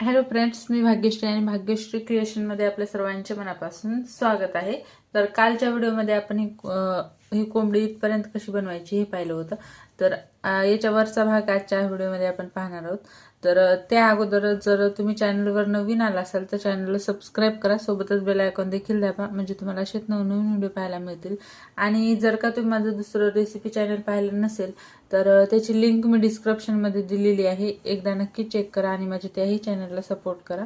Hello friends मी भाग्यश्री आणि भाग्यश्री क्रिएशनमध्ये आपल्या सर्वांच्या मनापासून स्वागत आहे. तर कालच्या व्हिडिओमध्ये आपण ही ही कोंबडी इथपर्यंत कशी बनवायची हे पाहिलं होतं. तर याच्यावरचा याच्या वरचा भाग आजच्या व्हिडिओमध्ये आपण पाहणार आहोत. तर त्या अगोदर जर तुम्ही चॅनलवर नवीन आला असाल तर चॅनलला सबस्क्राईब करा. सोबतच बेल आयकॉन देखील दाबा म्हणजे तुम्हाला असेच नवनवीन व्हिडिओ पाहायला मिळतील. आणि जर का तुम्ही माझं दुसरं रेसिपी चॅनल पाहिलं नसेल तर त्याची लिंक मी डिस्क्रिप्शनमध्ये दिलेली आहे. एकदा नक्की चेक करा आणि माझ्या त्याही चॅनलला सपोर्ट करा.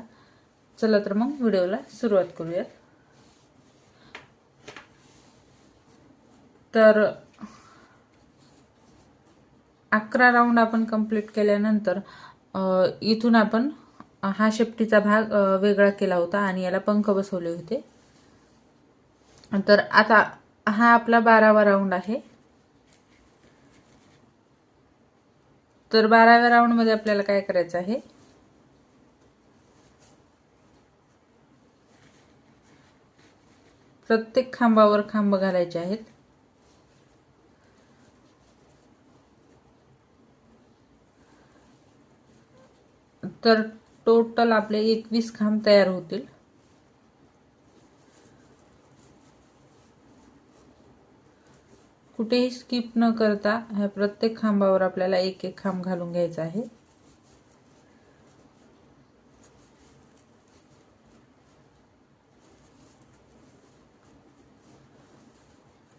चला तर मग व्हिडिओला सुरुवात करूयात. तर अकरा राऊंड आपण कंप्लीट केल्यानंतर इथून आपण हा शेपटीचा भाग वेगळा केला होता आणि याला पंख बसवले होते. तर आता हा आपला बारावा राऊंड आहे. तर बाराव्या राऊंडमध्ये आपल्याला काय करायचं आहे? प्रत्येक खांबावर खांब घालायचे आहेत. तर टोटल आपले एकवीस खांब तयार होतील. कुठेही स्किप न करता ह्या प्रत्येक खांबावर आपल्याला एक एक खांब घालून घ्यायचा आहे.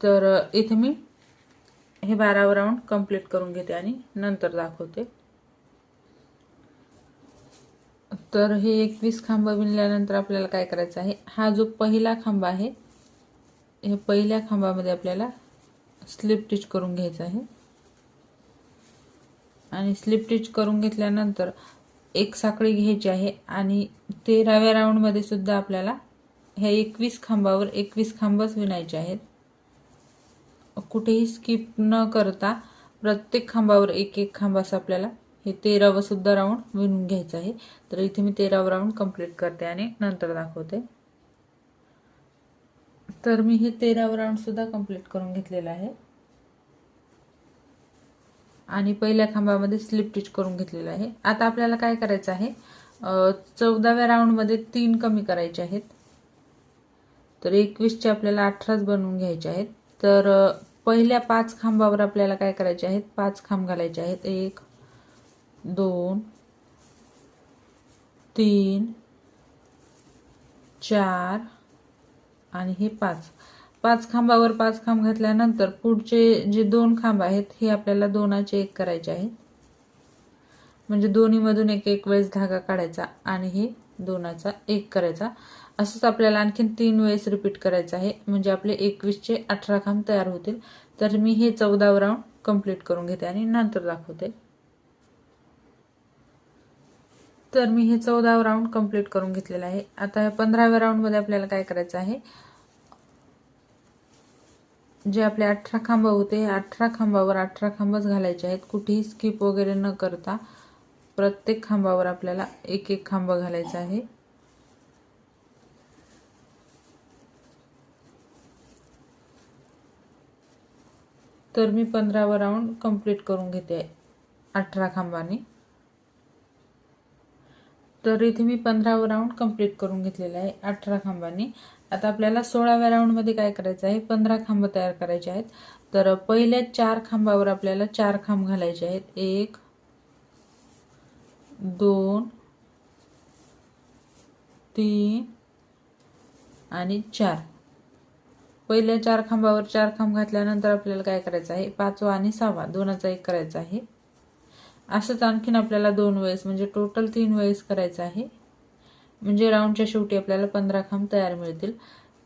तर इथे मी हे बारावं राऊंड कंप्लीट करून घेते आणि नंतर दाखवते. तर हे एकवीस खांब विणल्यानंतर आपल्याला काय करायचं आहे? हा जो पहिला खांब आहे हे पहिल्या खांबामध्ये आपल्याला स्लिप टिच करून घ्यायचं आहे. आणि स्लिप टिच करून घेतल्यानंतर एक साखळी घ्यायची आहे आणि तेराव्या राऊंडमध्ये सुद्धा आपल्याला ह्या एकवीस खांबावर एकवीस खांबच विणायचे आहेत. कुठेही स्किप न करता प्रत्येक खांबावर एक एक खांब असं आपल्याला हे तेरावं सुद्धा राऊंड विणून घ्यायचं आहे. तर इथे मी तेरावं राऊंड कंप्लीट करते आणि नंतर दाखवते. तर मी हे तेरावं राऊंड सुद्धा कंप्लीट करून घेतलेलं आहे. आणि पहिल्या खांबामध्ये स्लिप टिच करून घेतलेलं आहे. आता आपल्याला काय करायचं आहे? चौदाव्या राऊंडमध्ये तीन कमी करायचे आहेत. तर एकवीसचे आपल्याला अठराच बनवून घ्यायचे आहेत. तर पहिल्या पाच खांबावर आपल्याला काय करायचे आहेत? पाच खांब घालायचे आहेत. एक दोन तीन चार आणि हे पाच. पाच खांबावर पाच खांब घातल्यानंतर पुढचे जे दोन खांब आहेत हे आपल्याला दोनाचे एक करायचे आहेत. म्हणजे दोन्हीमधून एक एक वेळेस धागा काढायचा आणि हे दोनाचा एक करायचा. असंच आपल्याला आणखीन तीन वेळेस रिपीट करायचं आहे. म्हणजे आपले एकवीसचे अठरा खांब तयार होतील. तर मी हे चौदावं राऊंड कंप्लीट करून घेते आणि नंतर दाखवते. तर मी हे चौदावं राऊंड कंप्लीट करून घेतलेलं आहे. आता या पंधराव्या राऊंडमध्ये आपल्याला काय करायचं आहे? जे आपले अठरा खांब होते हे अठरा खांबावर अठरा खांबच घालायचे आहेत. कुठेही स्किप वगैरे न करता प्रत्येक खांबावर आपल्याला एक एक खांब घालायचा आहे. तर मी पंधरावा राऊंड कंप्लीट करून घेते अठरा खांबाने. तर इथे मी पंधरावा राऊंड कंप्लीट करून घेतलेला आहे अठरा खांबांनी. आता आपल्याला सोळाव्या राऊंडमध्ये काय करायचं आहे? पंधरा खांब तयार करायचे आहेत. तर पहिल्या चार खांबावर आपल्याला चार खांब घालायचे आहेत. एक दोन तीन आणि चार. पहिल्या चार खांबावर चार खांब घातल्यानंतर आपल्याला काय करायचं आहे? पाचवा आणि सहावा दोनाचा एक करायचा आहे. असंच आणखीन आपल्याला दोन वेळेस म्हणजे टोटल तीन वेळेस करायचं आहे. म्हणजे राऊंडच्या शेवटी आपल्याला पंधरा खांब तयार मिळतील.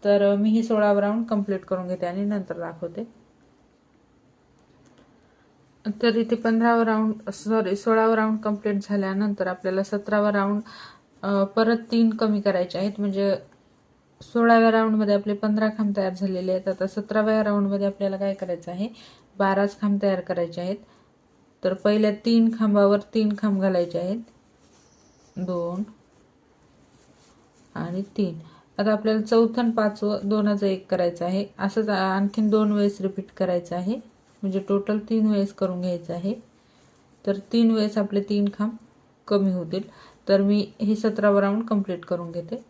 तर मी ही सोळावा राऊंड कंप्लीट करून घेते आणि नंतर दाखवते. तर इथे पंधरावा राऊंड सॉरी सोळावा राऊंड कंप्लीट झाल्यानंतर आपल्याला सतरावा राऊंड परत तीन कमी करायचे आहेत. म्हणजे सोळाव्या राऊंडमध्ये आपले पंधरा खांब तयार झालेले आहेत. आता सतराव्या राऊंडमध्ये आपल्याला काय करायचं आहे? बाराच खांब तयार करायचे आहेत. तर पहिल्या तीन खांबावर तीन खांब घालायचे आहेत. दोन आणि तीन. आता आपल्याला चौथं आणि पाचवं दोनाचं एक करायचं आहे. असंच आणखीन दोन वेळेस रिपीट करायचं आहे. म्हणजे टोटल तीन वेळेस करून घ्यायचं आहे. तर तीन वेळेस आपले तीन खांब कमी होतील. तर मी हे सतरावा राऊंड कंप्लीट करून घेते.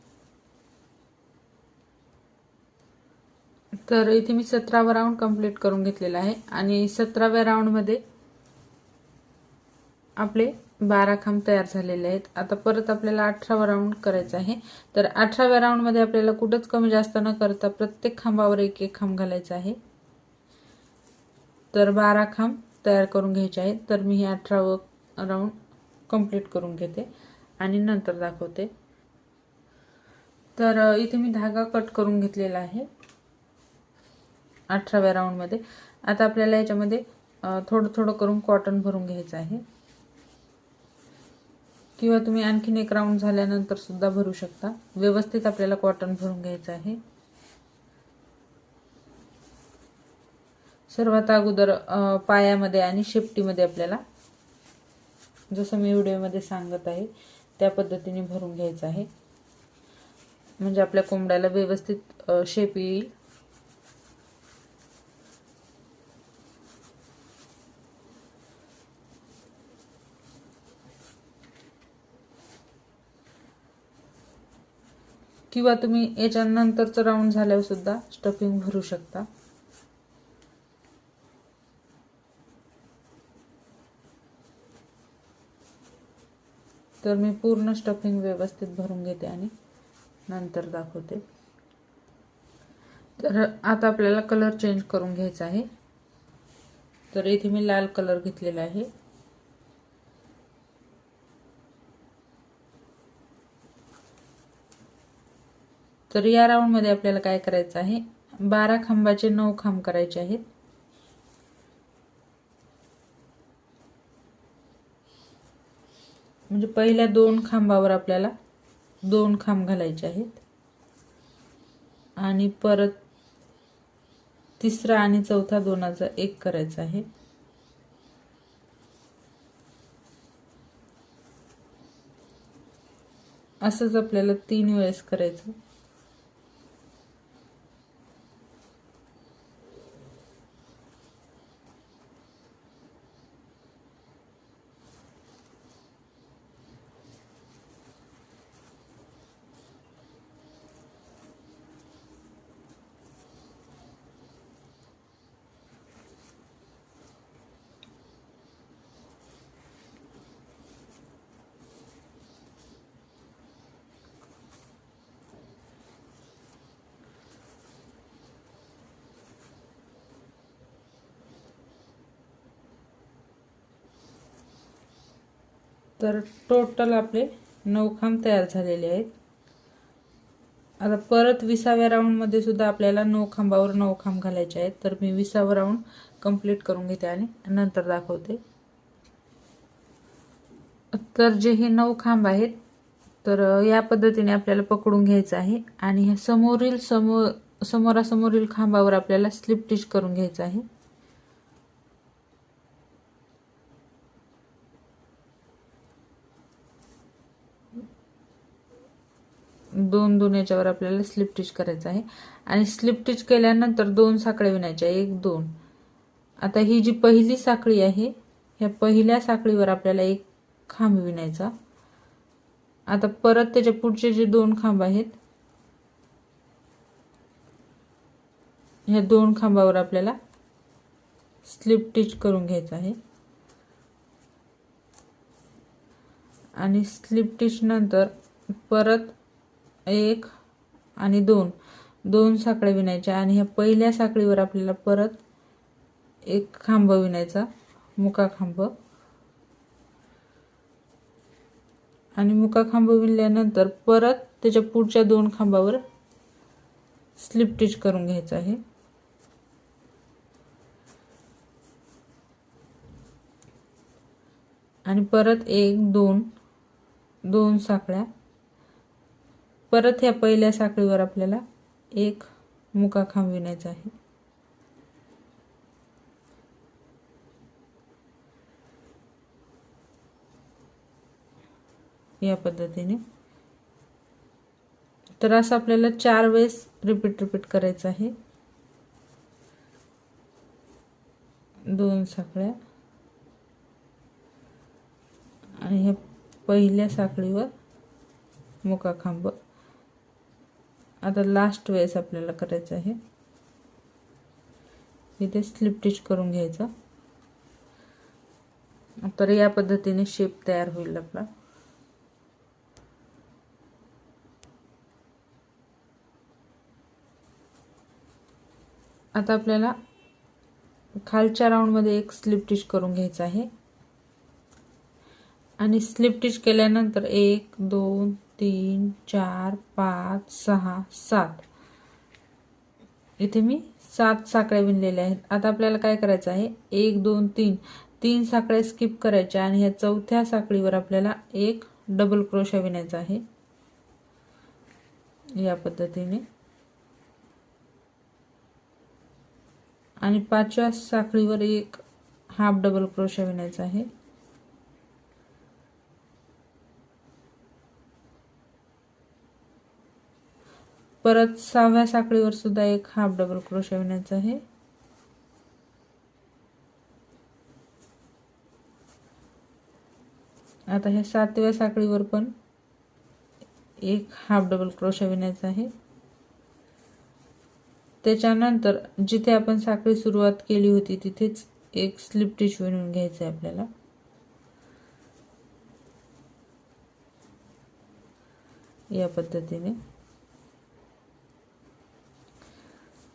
तर इथे मी सतरावा राऊंड कंप्लीट करून घेतलेला आहे. आणि सतराव्या राऊंडमध्ये आपले बारा खांब तयार झालेले आहेत. आता परत आपल्याला अठरावा राऊंड करायचा आहे. तर अठराव्या राऊंडमध्ये आपल्याला कुठंच कमी जास्त न करता प्रत्येक खांबावर एक एक खांब घालायचा आहे. तर बारा खांब तयार करून घ्यायचे आहेत. तर मी हे अठरावं राऊंड कंप्लीट करून घेते आणि नंतर दाखवते. तर इथे मी धागा कट करून घेतलेला आहे. अठराव्या राऊंडमध्ये आता आपल्याला याच्यामध्ये थोडं थोडं करून कॉटन भरून घ्यायचं आहे. किंवा तुम्ही आणखीन एक राऊंड झाल्यानंतर सुद्धा भरू शकता. व्यवस्थित आपल्याला कॉटन भरून घ्यायचं आहे. सर्वात अगोदर पायामध्ये आणि शेपटीमध्ये आपल्याला जसं मी व्हिडिओमध्ये सांगत आहे त्या पद्धतीने भरून घ्यायचं आहे. म्हणजे आपल्या कोंबड्याला व्यवस्थित शेप येईल. किंवा तुम्ही याच्यानंतरचं राऊंड झाल्यावर सुद्धा स्टफिंग भरू शकता. तर मी पूर्ण स्टफिंग व्यवस्थित भरून घेते आणि नंतर दाखवते. तर आता आपल्याला कलर चेंज करून घ्यायचा आहे. तर इथे मी लाल कलर घेतलेला आहे. तर या राऊंडमध्ये आपल्याला काय करायचं आहे? बारा खांबाचे नऊ खांब करायचे आहेत. म्हणजे पहिल्या दोन खांबावर आपल्याला दोन खांब घालायचे आहेत. आणि परत तिसरा आणि चौथा दोनाचा एक करायचा आहे. असंच आपल्याला तीन वेळेस करायचं. तर टोटल आपले नऊ खांब तयार झालेले आहेत. आता परत विसाव्या राऊंडमध्ये सुद्धा आपल्याला नऊ खांबावर नऊ खांब घालायचे आहेत. तर मी विसावं राऊंड कंप्लीट करून घेते आणि नंतर दाखवते. तर जे हे नऊ खांब आहेत तर या पद्धतीने आपल्याला पकडून घ्यायचं आहे आणि ह्या समोरील समोर समोरासमोरील खांबावर आपल्याला स्लिप स्टिच करून घ्यायचं आहे. दोन दोन याच्यावर आपल्याला स्लिप टिच करायचं आहे. आणि स्लिप स्टिच केल्यानंतर दोन साखळ्या विणायच्या एक दोन. आता ही जी पहिली साखळी आहे ह्या पहिल्या साखळीवर आपल्याला एक खांब विणायचा. आता परत त्याच्या पुढचे जे दोन खांब आहेत ह्या दोन खांबावर आपल्याला स्लिप टिच करून घ्यायचं आहे. आणि स्लिप टिच नंतर परत एक आणि दोन. दोन साखळ्या विणायच्या आणि ह्या पहिल्या साखळीवर आपल्याला परत एक खांब विणायचा. मुका खांब. आणि मुका खांब विणल्यानंतर परत त्याच्या पुढच्या दोन खांबावर स्लिप टिच करून घ्यायचं आहे. आणि परत एक दोन दोन साखळ्या. परत ह्या पहिल्या साखळीवर आपल्याला एक मुका खांब विणायचा आहे. या पद्धतीने. तर असं आपल्याला चार वेळेस रिपीट रिपीट करायचं आहे. दोन साखळ्या. आणि ह्या पहिल्या साखळीवर मुका खांब आता लास्ट वेळेस आपल्याला करायचं आहे. इथे स्लिप स्टिच करून घ्यायचं. तर या पद्धतीने शेप तयार होईल आपला. आता आपल्याला खालच्या राऊंडमध्ये एक स्लिप स्टिच करून घ्यायचं आहे. आणि स्लिप स्टिच केल्यानंतर एक दोन तीन चार पाच सहा सात. इथे मी सात साखळ्या विणलेल्या आहेत. आता आपल्याला काय करायचं आहे? एक दोन तीन. तीन साखळ्या स्किप करायच्या आणि ह्या चौथ्या साखळीवर आपल्याला एक डबल क्रोशा विणायचा आहे. या पद्धतीने. आणि पाचव्या साखळीवर एक हाफ डबल क्रोशा विणायचा आहे. परत सहाव्या साखळीवर सुद्धा एक हाफ डबल क्रोशा विणायचा आहे. आता ह्या सातव्या साखळीवर पण एक हाफ डबल क्रोशा विणायचा आहे. त्याच्यानंतर जिथे आपण साखळी सुरुवात केली होती तिथेच एक स्लिप टिच विणून घ्यायचं आहे आपल्याला. या पद्धतीने.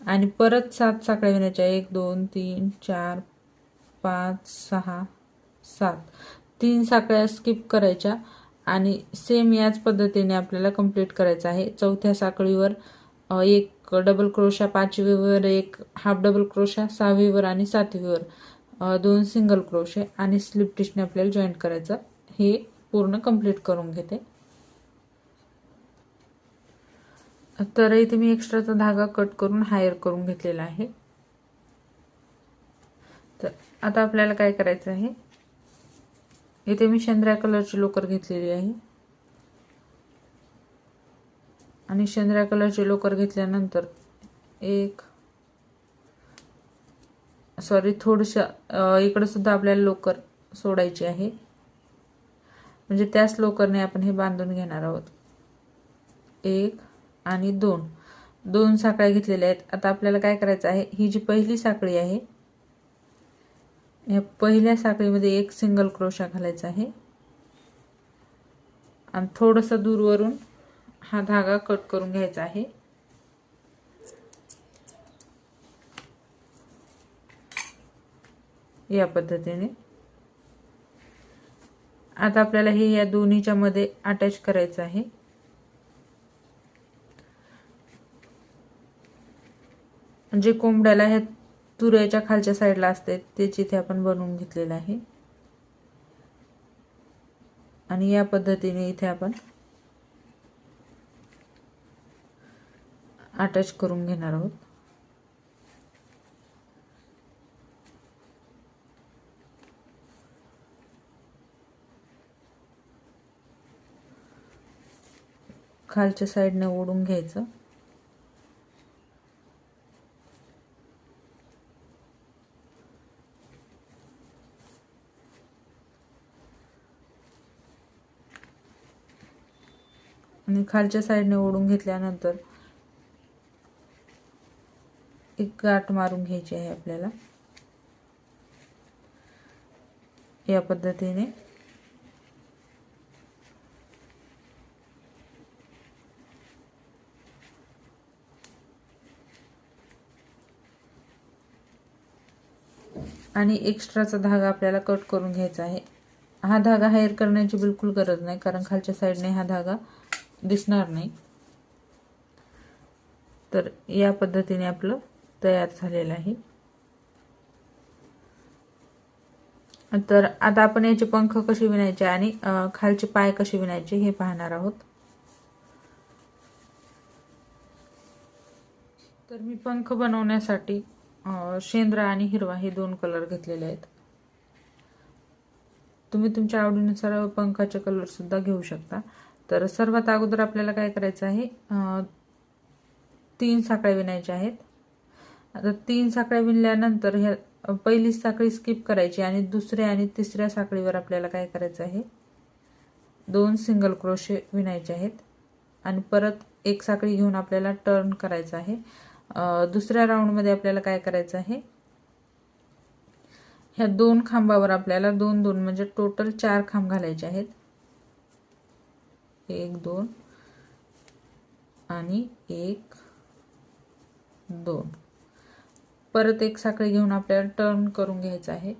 आणि परत सात साखळ्या विणायच्या एक दोन तीन चार पाच सहा सात. तीन साखळ्या स्किप करायच्या आणि सेम याच पद्धतीने आपल्याला कंप्लीट करायचं आहे. चौथ्या साखळीवर एक डबल क्रोशा पाचवीवर एक हाफ डबल क्रोशा सहावीवर आणि सातवीवर दोन सिंगल क्रोशे आणि स्लिप टिशने आपल्याला जॉईंट करायचं. हे पूर्ण कंप्लीट करून घेते. तर इथे मी एक्स्ट्राचा धागा कट करून हायर करून घेतलेला आहे. तर आता आपल्याला काय करायचं आहे? इथे मी शेंद्र्या कलरची लोकर घेतलेली आहे. आणि शेंद्र्या कलरची लोकर घेतल्यानंतर एक सॉरी थोडशा इकडं सुद्धा आपल्याला लोकर सोडायची आहे. म्हणजे त्याच लोकरने आपण हे बांधून घेणार आहोत. एक आणि दोन. दोन साखळ्या घेतलेल्या आहेत. आता आपल्याला काय करायचं आहे? ही जी पहिली साखळी आहे या पहिल्या साखळीमध्ये एक सिंगल क्रोशा घालायचा आहे. आणि थोडंसं दूरवरून हा धागा कट करून घ्यायचा आहे. या पद्धतीने. आता आपल्याला हे या दोन्हीच्या मध्ये अटॅच करायचं आहे. जे कोंबड्याला ह्या तुऱ्याच्या खालच्या साईडला असते ते चिथे आपण बनवून घेतलेलं आहे. आणि या पद्धतीने इथे आपण अटॅच करून घेणार आहोत. खालच्या साईडने ओढून घ्यायचं. आणि खालच्या साईडने ओढून घेतल्यानंतर एक गाठ मारून घ्यायची आहे आपल्याला. या पद्धतीने. आणि एक्स्ट्राचा धागा आपल्याला कट करून घ्यायचा आहे. हा धागा हायर करण्याची बिलकुल गरज नाही कारण खालच्या साईडने हा धागा दिसणार नाही. तर या पद्धतीने आपलं तयार झालेलं आहे. तर आता आपण याचे पंख कसे विणायचे आणि खालचे पाय कसे विणायचे हे पाहणार आहोत. तर मी पंख बनवण्यासाठी शेंद्रा आणि हिरवा हे दोन कलर घेतलेले आहेत. तुम्ही तुमच्या आवडीनुसार पंखाचे कलर सुद्धा घेऊ शकता. तर सर्वात अगोदर आपल्याला काय करायचं आहे? तीन साखळ्या विणायच्या आहेत. आता तीन साखळ्या विणल्यानंतर ह्या पहिली साखळी स्किप करायची आणि दुसऱ्या आणि तिसऱ्या साखळीवर आपल्याला काय करायचं आहे? दोन सिंगल क्रोशे विणायचे आहेत. आणि परत एक साखळी घेऊन आपल्याला टर्न करायचं आहे. दुसऱ्या राऊंडमध्ये आपल्याला काय करायचं आहे? ह्या दोन खांबावर आपल्याला दोन दोन म्हणजे टोटल चार खांब घालायचे आहेत. एक दोन. आणि एक दोन. परत एक साखळी घेऊन आपल्याला टर्न करून घ्यायचं आहे.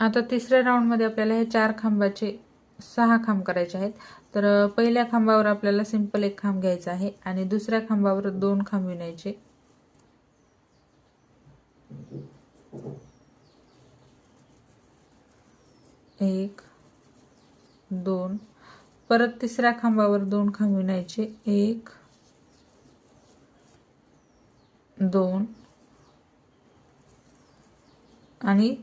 आता तिसऱ्या राऊंडमध्ये आपल्याला हे चार खांबाचे सहा खांब करायचे आहेत. तर पहिल्या खांबावर आपल्याला सिंपल एक खांब घ्यायचा आहे आणि दुसऱ्या खांबावर दोन खांब विणायचे. एक दोन. परत तिसऱ्या खांबावर दोन खांब विणायचे. एक दोन आणि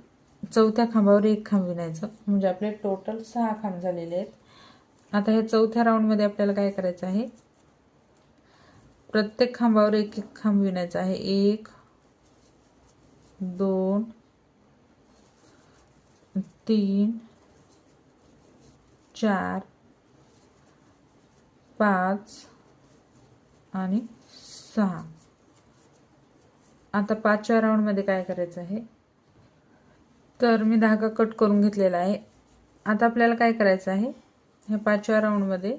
चौथ्या खांबावर एक खांब विणायचं. म्हणजे आपले टोटल सहा खांब झालेले आहेत. आता हे चौथ्या राऊंडमध्ये आपल्याला काय करायचं आहे? प्रत्येक खांबावर एक एक खांब विणायचा आहे. एक दोन तीन चार पाच आणि सहा. आता पाचव्या राऊंडमध्ये काय करायचं आहे? तर मी धागा कट करून घेतलेला आहे. आता आपल्याला काय करायचं आहे? ह्या पाचव्या राऊंडमध्ये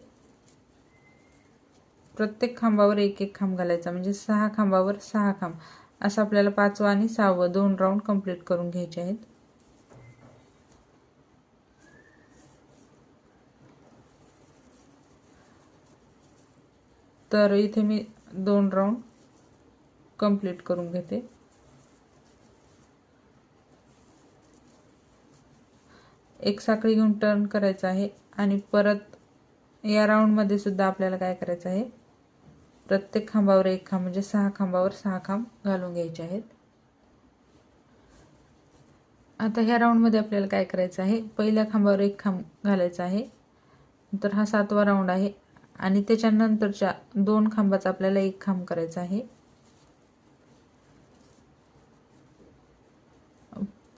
प्रत्येक खांबावर एक एक खांब घालायचा. म्हणजे सहा खांबावर सहा खांब. असं आपल्याला पाचवं आणि सहावं दोन राऊंड कंप्लीट करून घ्यायचे आहेत. तर इथे मी दोन राऊंड कंप्लीट करून घेते. एक साखळी घेऊन टर्न करायचं आहे आणि परत या राऊंडमध्ये सुद्धा आपल्याला काय करायचं आहे? प्रत्येक खांबावर एक खांब म्हणजे सहा खांबावर सहा खांब घालून घ्यायचे आहेत. आता ह्या राऊंडमध्ये आपल्याला काय करायचं आहे? पहिल्या खांबावर एक खांब घालायचा आहे. तर हा सातवा राऊंड आहे. आणि त्याच्यानंतरच्या दोन खांबाचा आपल्याला एक खांब करायचा आहे.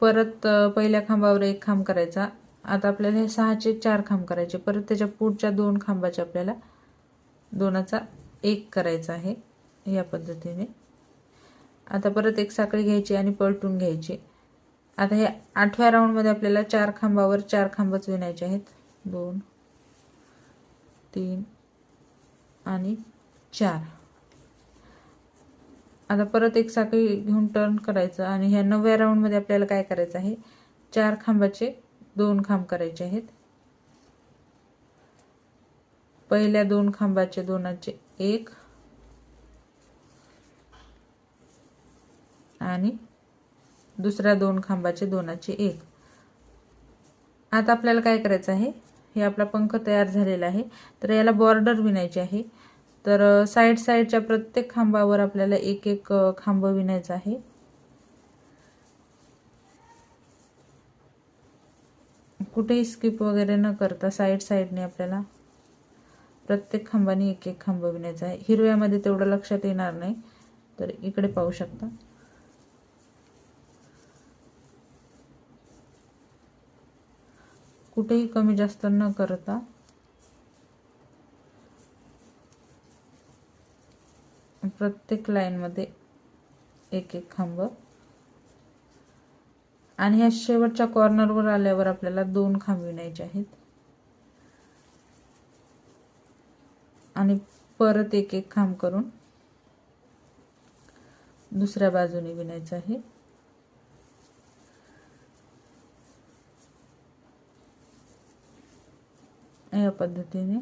परत पहिल्या खांबावर एक खांब करायचा. आता आपल्याला हे सहाचे चार खांब करायचे. परत त्याच्या पुढच्या दोन खांबाचे आपल्याला दोनाचा एक करायचा आहे या पद्धतीने. आता परत एक साखळी घ्यायची आणि पलटून घ्यायची. आता हे आठव्या राऊंडमध्ये आपल्याला चार खांबावर चार खांबच विणायचे आहेत. दोन तीन आणि चार. आता परत एक साखळी घेऊन टर्न करायचं आणि ह्या नवव्या राऊंडमध्ये आपल्याला काय करायचं आहे? चार खांबाचे दोन खांब करायचे आहेत. पहिल्या दोन खांबाचे दोनाचे एक. आणि दुसऱ्या दोन खांबाचे दोनाचे एक. आता आपल्याला काय करायचं आहे? हे आपला पंख तयार झालेला आहे. तर याला बॉर्डर विणायची आहे. तर साईड साईडच्या प्रत्येक खांबावर आपल्याला एक एक खांब विणायचा आहे. कुठेही स्किप वगैरे न करता साईड साईडने आपल्याला प्रत्येक खांबाने एक एक खांब विणायचा आहे. हिरव्यामध्ये तेवढं लक्षात येणार नाही. तर इकडे पाहू शकता. कुठेही कमी जास्त न करता. प्रत्येक लाईनमध्ये एक एक खांब. आणि ह्या शेवटच्या कॉर्नरवर आल्यावर आपल्याला दोन खांब विणायचे आहेत. आणि परत एक एक खांब करून दुसऱ्या बाजूने विणायचं आहे. या पद्धतीने.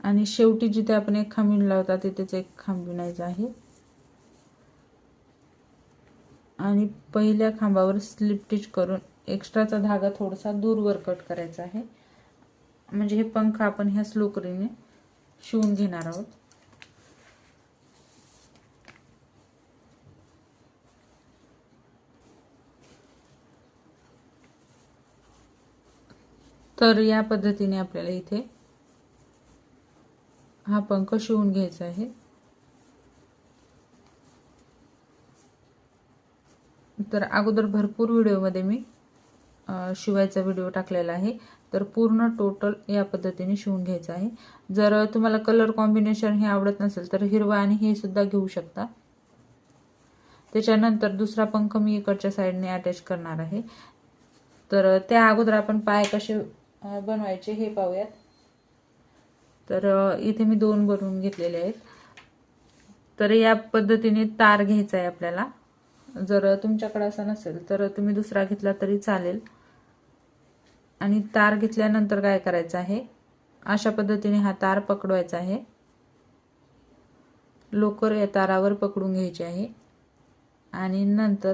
आणि शेवटी जिथे आपण एक खांब विणला होता तिथेच एक खांब विणायचा आहे आणि पहिल्या खांबावर स्लिप टिच करून एक्स्ट्राचा धागा थोडासा दूरवर कट करायचा आहे. म्हणजे हे पंख आपण ह्या स्लोकरीने शिवून घेणार आहोत. तर या पद्धतीने आपल्याला इथे हा पंख शिवून घ्यायचा आहे. तर अगोदर भरपूर व्हिडिओमध्ये मी शिवायचा व्हिडिओ टाकलेला आहे. तर पूर्ण टोटल या पद्धतीने शिवून घ्यायचं आहे. जर तुम्हाला कलर कॉम्बिनेशन हे आवडत नसेल तर हिरवा आणि हे सुद्धा घेऊ शकता. त्याच्यानंतर दुसरा पंख मी इकडच्या साईडने अटॅच करणार आहे. तर त्या अगोदर आपण पाय कसे बनवायचे हे पाहूयात. तर इथे मी दोन बनवून घेतलेले आहेत. तर या पद्धतीने तार घ्यायचा आहे आपल्याला. जर तुमच्याकडे असा नसेल तर तुम्ही दुसरा घेतला तरी चालेल. आणि तार घेतल्यानंतर काय करायचं आहे? अशा पद्धतीने हा तार पकडवायचा आहे. लोकर या तारावर पकडून घ्यायची आहे. आणि नंतर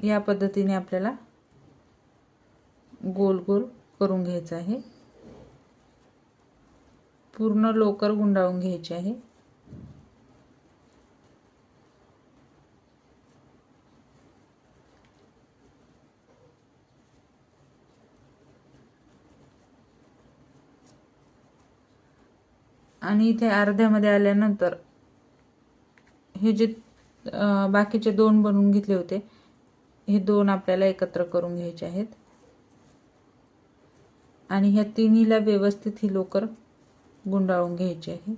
या पद्धतीने आपल्याला गोल गोल करून घ्यायचं आहे. पूर्ण लोकर गुंडाळून घ्यायची आहे. आणि इथे अर्ध्यामध्ये आल्यानंतर हे जे बाकीचे दोन बनवून घेतले होते हे दोन आपल्याला एकत्र करून घ्यायचे आहेत. आणि ह्या तिन्हीला व्यवस्थित ही लोकर गुंडाळून घ्यायची आहे.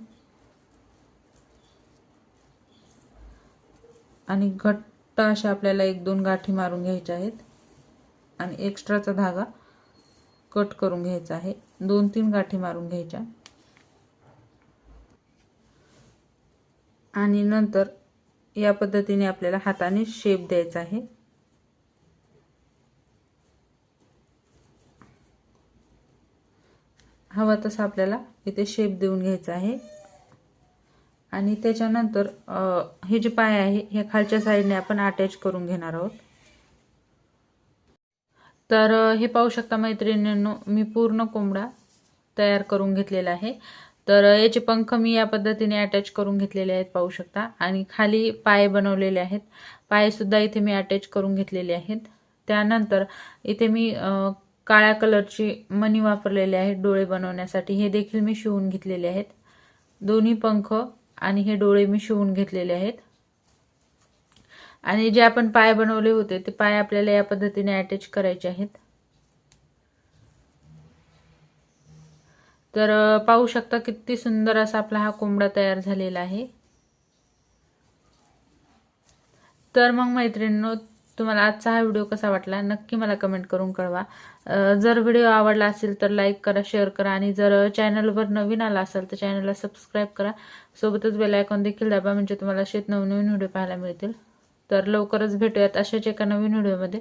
आणि घट्ट अशा आपल्याला एक दोन गाठी मारून घ्यायच्या आहेत. आणि एक्स्ट्राचा धागा कट करून घ्यायचा आहे. दोन तीन गाठी मारून घ्यायच्या. आणि नंतर या पद्धतीने आपल्याला हाताने शेप द्यायचा आहे. हवा तसा आपल्याला इथे शेप देऊन घ्यायचा आहे. आणि त्याच्यानंतर हे जे पाय आहे ह्या खालच्या साईडने आपण अटॅच करून घेणार आहोत. तर हे पाहू शकता मैत्रिणींनो मी पूर्ण कोंबडा तयार करून घेतलेला आहे. तर याचे पंख मी या पद्धतीने अटॅच करून घेतलेले आहेत पाहू शकता. आणि खाली पाय बनवलेले आहेत. पायसुद्धा इथे मी अटॅच करून घेतलेले आहेत. त्यानंतर इथे मी काळ्या कलरची मणी वापरलेले आहेत डोळे बनवण्यासाठी. हे देखील मी शिवून घेतलेले आहेत. दोन्ही पंख आणि हे डोळे मी शिवून घेतलेले आहेत. आणि जे आपण पाय बनवले होते ते पाय आपल्याला या पद्धतीने अटॅच करायचे आहेत. तर पाहू शकता किती सुंदर असा आपला हा कोंबडा तयार झालेला आहे. तर मग मैत्रिणींनो तुम्हाला आजचा हा व्हिडिओ कसा वाटला नक्की मला कमेंट करून कळवा. जर व्हिडिओ आवडला असेल तर लाईक करा शेअर करा आणि जर चॅनलवर नवीन आला असेल तर चॅनलला सबस्क्राईब करा. सोबतच बेल आयकॉन देखील दाबा म्हणजे तुम्हाला शेत नवनवीन व्हिडिओ पाहायला मिळतील. तर लवकरच भेटूयात अशाच एका नवीन व्हिडिओमध्ये.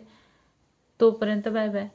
तोपर्यंत बाय बाय